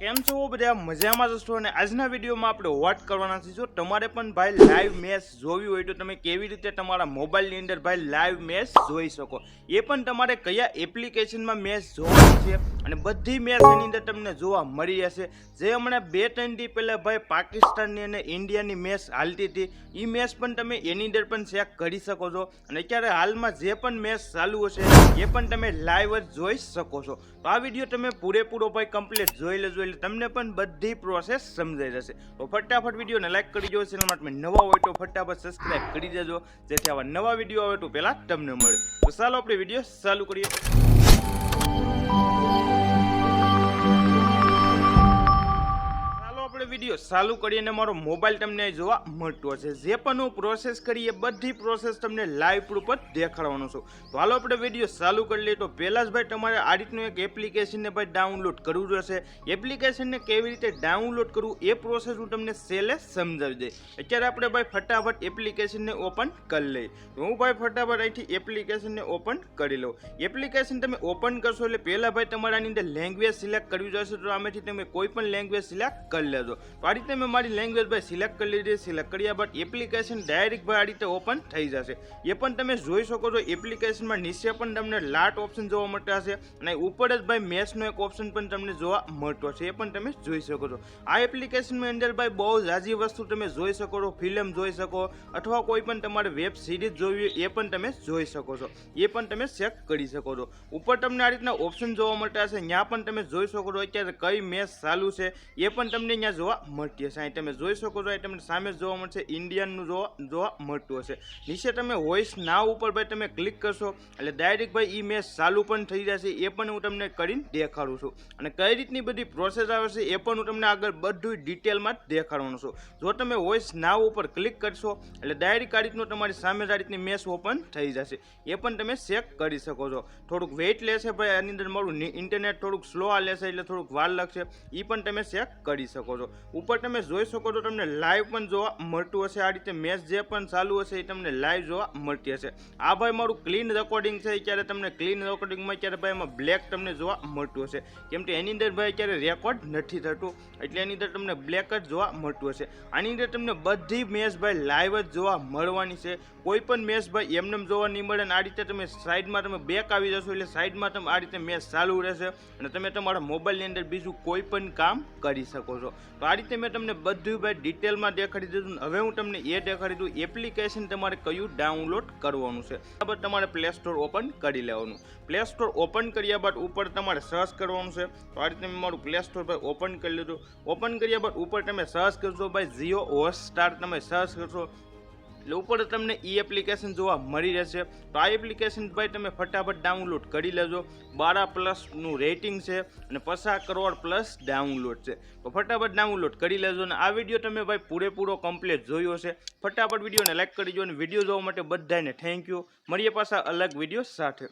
કેમ છો બધા? મજામાં જશો અને આજના વિડીયોમાં આપણે વોટ કરવાના છે જો તમારે પણ ભાઈ લાઈવ મેચ જોવી હોય તો તમે કેવી રીતે તમારા મોબાઈલની અંદર ભાઈ લાઈવ મેચ જોઈ શકો? એ પણ તમારે કયા એપ્લિકેશનમાં મેચ જોવાની છે? અને બધી મેચ એની અંદર તમને જોવા મળી જશે જે હમણાં બે ત્રણ દી પહેલાં ભાઈ પાકિસ્તાનની અને ઇન્ડિયાની મેચ હાલતી હતી એ મેચ પણ તમે એની અંદર પણ ચેક કરી શકો છો. અને અત્યારે હાલમાં જે પણ મેચ ચાલુ હશે, એ પણ તમે લાઈવ જ જોઈ શકો છો. તો આ વીડિયો તમે પૂરેપૂરો ભાઈ કમ્પ્લીટ જોઈ લેજો, એટલે તમને પણ બધી પ્રોસેસ સમજાઈ જશે. તો ફટાફટ વિડીયોને લાઈક કરી દો ચેનલ તમે નવા હોય તો ફટાફટ સબસ્ક્રાઈબ કરી દેજો, જેથી આવા નવા વીડિયો આવે તો પહેલાં તમને મળે. તો ચાલો આપણે વીડિયો ચાલુ કરીએ. વીડિયો ચાલુ કરીને મારો મોબાઈલ તમને જોવા મળતો છે જે પણ હું પ્રોસેસ કરી એ બધી પ્રોસેસ તમને લાઈવ પ્રૂફ જ દેખાડવાનો છું. તો હાલો આપણે વીડિયો ચાલુ કરી લઈએ. તો પહેલાં જ ભાઈ તમારે આ રીતનું એક એપ્લિકેશનને ભાઈ ડાઉનલોડ કરવું જોશે. એપ્લિકેશનને કેવી રીતે ડાઉનલોડ કરવું એ પ્રોસેસ હું તમને સેલે સમજાવી દઈશ. અત્યારે આપણે ભાઈ ફટાફટ એપ્લિકેશનને ઓપન કરી લઈએ. હું ભાઈ ફટાફટ અહીંથી એપ્લિકેશનને ઓપન કરી લઉં. એપ્લિકેશન તમે ઓપન કરશો એટલે પહેલાં ભાઈ તમારાની અંદર લેંગ્વેજ સિલેક્ટ કરવી જોઈશે તો આમાંથી તમે કોઈ પણ લેંગ્વેજ સિલેક્ટ કરી લેજો. તો આ રીતે મેં મારી લેંગ્વેજ ભાઈ સિલેક્ટ કરી લીધી સિલેક્ટ કર્યા બાદ એપ્લિકેશન ડાયરેક્ટ ભાઈ આ રીતે ઓપન થઈ જશે. એ પણ તમે જોઈ શકો છો એપ્લિકેશનમાં નીચે પણ તમને લાટ ઓપ્શન જોવા મળતા હશે અને ઉપર જ ભાઈ મેથ્સનો એક ઓપ્શન પણ તમને જોવા મળતો છે એ પણ તમે જોઈ શકો છો. આ એપ્લિકેશનની અંદર ભાઈ બહુ જાજી વસ્તુ તમે જોઈ શકો છો ફિલ્મ જોઈ શકો અથવા કોઈ પણ તમારે વેબ સિરીઝ જોવી એ પણ તમે જોઈ શકો છો. એ પણ તમે ચેક કરી શકો છો. ઉપર તમને આ રીતના ઓપ્શન જોવા મળતા હશે. ત્યાં પણ તમે જોઈ શકો છો અત્યારે કઈ મેચ ચાલુ છે. એ પણ તમને અહીંયા જોવા મળતી હશે. અહીં તમે જોઈ શકો છો, અહીં તમને સામે જોવા મળશે, ઇન્ડિયનનું જોવા જોવા મળતું હશે. નીચે તમે વોઇસ નાવ ઉપર ભાઈ તમે ક્લિક કરશો, એટલે ડાયરેક્ટ ભાઈ એ મેચ ચાલુ પણ થઈ જશે, એ પણ હું તમને કરીને દેખાડું છું. અને કઈ રીતની બધી પ્રોસેસ આવે છે, એ પણ હું તમને આગળ બધું ડિટેલમાં દેખાડવાનું છું. જો તમે વોઇસ નાવ ઉપર ક્લિક કરશો, એટલે ડાયરેક્ટ આ રીતનું તમારી સામે આ રીતની મેચ ઓપન થઈ જશે. એ પણ તમે ચેક કરી શકો છો. થોડુંક વેઇટ લેશે ભાઈ, આની અંદર મારું ઇન્ટરનેટ થોડુંક સ્લો આ લેશે, એટલે થોડુંક વાર લાગશે. એ પણ તમે ચેક કરી શકો છો. ઉપર તમે જોઈ શકો છો તમને લાઈવ પણ જોવા મળતું હશે. આ રીતે મેચ જે પણ ચાલુ હશે એ તમને લાઈવ જોવા મળતી હશે. આ ભાઈ મારું ક્લીન રેકોર્ડિંગ છે. ત્યારે તમને ક્લીન રેકોર્ડિંગમાં ત્યારે ભાઈ એમાં બ્લેક તમને જોવા મળતું હશે. કેમ કે એની અંદર ભાઈ ક્યારે રેકોર્ડ નથી થતું. એટલે એની અંદર તમને બ્લેક જ જોવા મળતું હશે. આની અંદર તમને બધી મેચ ભાઈ લાઈવ જ જોવા મળવાની છે. કોઈ પણ મેચ ભાઈ એમને જોવા નહીં મળે અને આ રીતે તમે સાઈડમાં તમે બેક આવી જશો એટલે સાઈડમાં તમે આ રીતે મેચ ચાલુ રહેશે. અને તમે તમારા મોબાઈલની અંદર બીજું કોઈ પણ કામ કરી શકો છો. તો આ રીતે મેં તમને બધું ભાઈ ડિટેલમાં દેખાડી દીધું હવે હું તમને એ દેખાડી દઉં એપ્લિકેશન તમારે કયું ડાઉનલોડ કરવાનું છે. બરાબર, તમારે પ્લે સ્ટોર ઓપન કરી લેવાનું. પ્લે સ્ટોર ઓપન કર્યા બાદ ઉપર તમારે સર્ચ કરવાનું છે. તો આ રીતે મેં મારું પ્લે સ્ટોર ભાઈ ઓપન કરી લીધું. ઓપન કર્યા બાદ ઉપર તમે સર્ચ કરશો ભાઈ જીઓ હોટસ્ટાર તમે સર્ચ કરશો એટલે ઉપર તમને ઈ એપ્લિકેશન જોવા મળી રહેશે. તો આ એપ્લિકેશન ભાઈ તમે ફટાફટ ડાઉનલોડ કરી લેજો. બારા પ્લસનું રેટિંગ છે અને પચાસ કરોડ પ્લસ ડાઉનલોડ છે. તો ફટાફટ ડાઉનલોડ કરી લેજો અને આ વીડિયો તમે ભાઈ પૂરેપૂરો કમ્પ્લીટ જોયો છે. ફટાફટ વિડીયોને લાઈક કરી દો અને વીડિયો જોવા માટે બધાને થેન્ક યુ મળીએ પાછા અલગ વીડિયો સાથે.